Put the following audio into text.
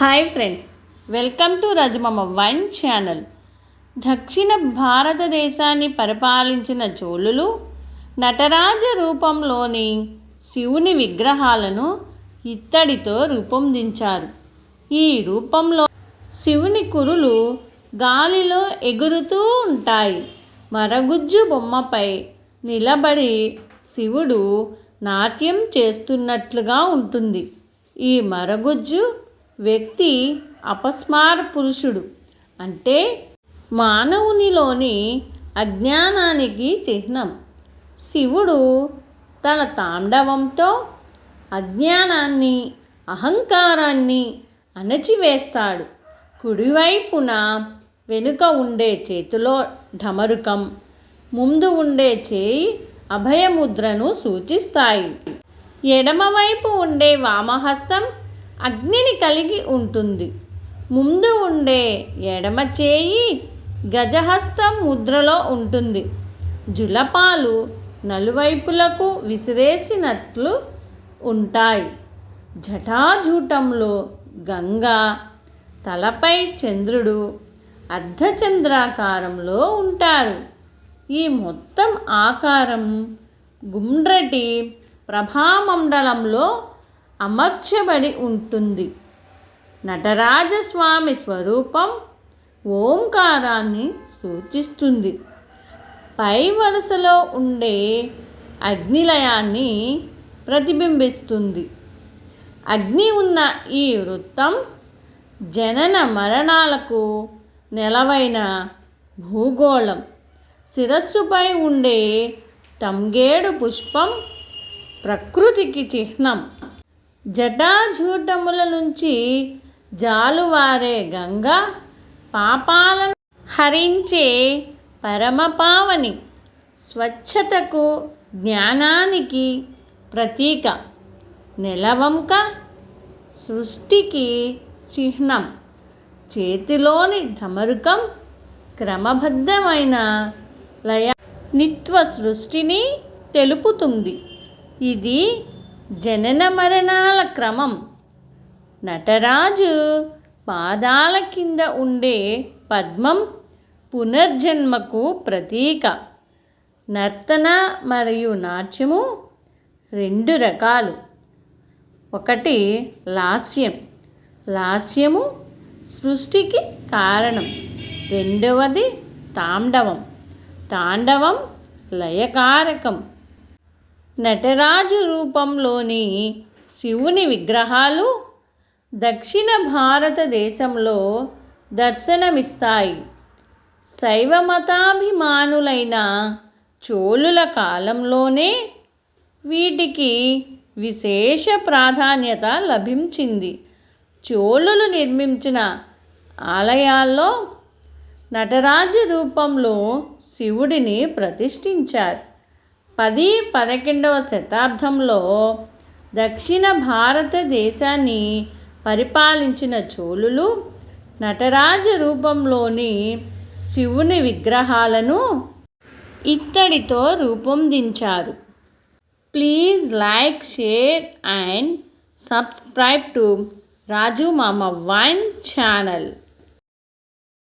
Hi friends welcome to రజమమ్మ wine channel. దక్షిణ భారతదేశాన్ని పరిపాలించిన చోళులు నటరాజ రూపంలోని శివుని విగ్రహాలను ఇత్తడితో రూపొందించారు. ఈ రూపంలో శివుని కురులు గాలిలో ఎగురుతూ ఉంటాయి. మరగుజ్జు బొమ్మపై నిలబడి శివుడు నాట్యం చేస్తున్నట్లుగా ఉంటుంది. ఈ మరగుజ్జు వ్యక్తి అపస్మార పురుషుడు అంటే మానవునిలోని అజ్ఞానానికి చిహ్నం. శివుడు తన తాండవంతో అజ్ఞానాన్ని అహంకారాన్ని అణచివేస్తాడు. కుడివైపున వెనుక ఉండే చేతిలో ఢమరుకం ముందు ఉండే చేయి అభయముద్రను సూచిస్తాయి. ఎడమవైపు ఉండే వామహస్తం అగ్నిని కలిగి ఉంటుంది. ముందు ఉండే ఎడమ చేయి గజహస్తం ముద్రలో ఉంటుంది. జులపాలు నలువైపులకు విసిరేసినట్లు ఉంటాయి. జటాజూటంలో గంగా తలపై చంద్రుడు అర్ధచంద్రాకారంలో ఉంటారు. ఈ మొత్తం ఆకారం గుండ్రటి ప్రభామండలంలో అమర్చబడి ఉంటుంది. నటరాజస్వామి స్వరూపం ఓంకారాన్ని సూచిస్తుంది. పై వరుసలో ఉండే అగ్నిలయాన్ని ప్రతిబింబిస్తుంది. అగ్ని ఉన్న ఈ వృత్తం జనన మరణాలకు నెలవైన భూగోళం. శిరస్సుపై ఉండే తంగేడు పుష్పం ప్రకృతికి చిహ్నం. జటాజూటముల నుంచి జాలువారే గంగ పాపాలను హరించే పరమపావని స్వచ్ఛతకు జ్ఞానానికి ప్రతీక నెలవంక సృష్టికి చిహ్నం చేతిలోని ఢమరుకం క్రమబద్ధమైన లయ నిత్వ సృష్టిని తెలుపుతుంది. ఇది జనన మరణాల క్రమం. నటరాజు పాదాల కింద ఉండే పద్మం పునర్జన్మకు ప్రతీక. నర్తన మరియు నాట్యము రెండు రకాలు. ఒకటి లాస్యం. లాస్యము సృష్టికి కారణం. రెండవది తాండవం. తాండవం లయకారకం. నటరాజు రూపంలోని శివుని విగ్రహాలు దక్షిణ భారతదేశంలో దర్శనమిస్తాయి. శైవ మతాభిమానులైన చోళుల కాలంలోనే వీటికి విశేష ప్రాధాన్యత లభించింది. చోళులు నిర్మించిన ఆలయాల్లో నటరాజు రూపంలో శివుడిని ప్రతిష్ఠించారు. పది పదకొండవ శతాబ్దంలో దక్షిణ భారతదేశాన్ని పరిపాలించిన చోళులు నటరాజ రూపంలోని శివుని విగ్రహాలను ఇత్తడితో రూపొందించారు. Please like share and subscribe to Raju Mama wine channel.